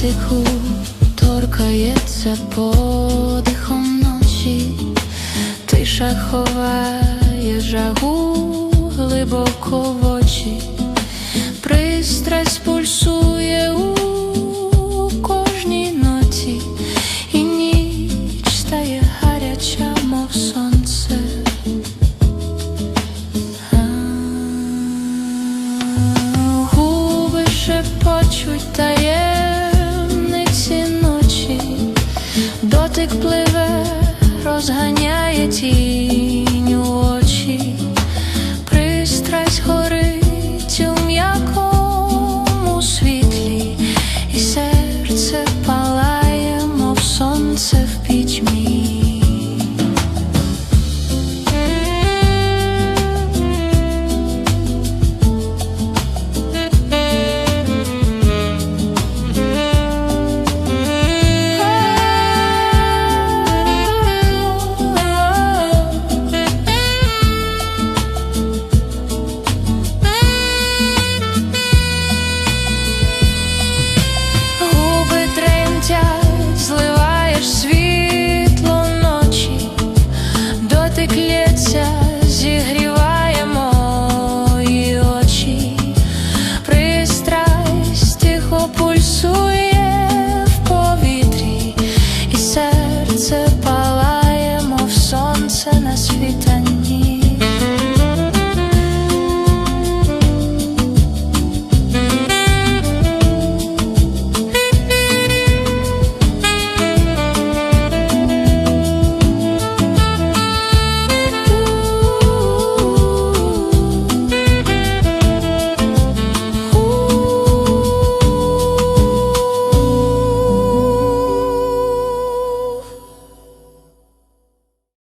Тиху торкається подихом ночі, тиша ховає жагу глибоко в очі, пристрасть пульсує розганяє тінь у очі, пристрасть горить у м'якому світлі, і серце палає, мов сонце в пітьмі.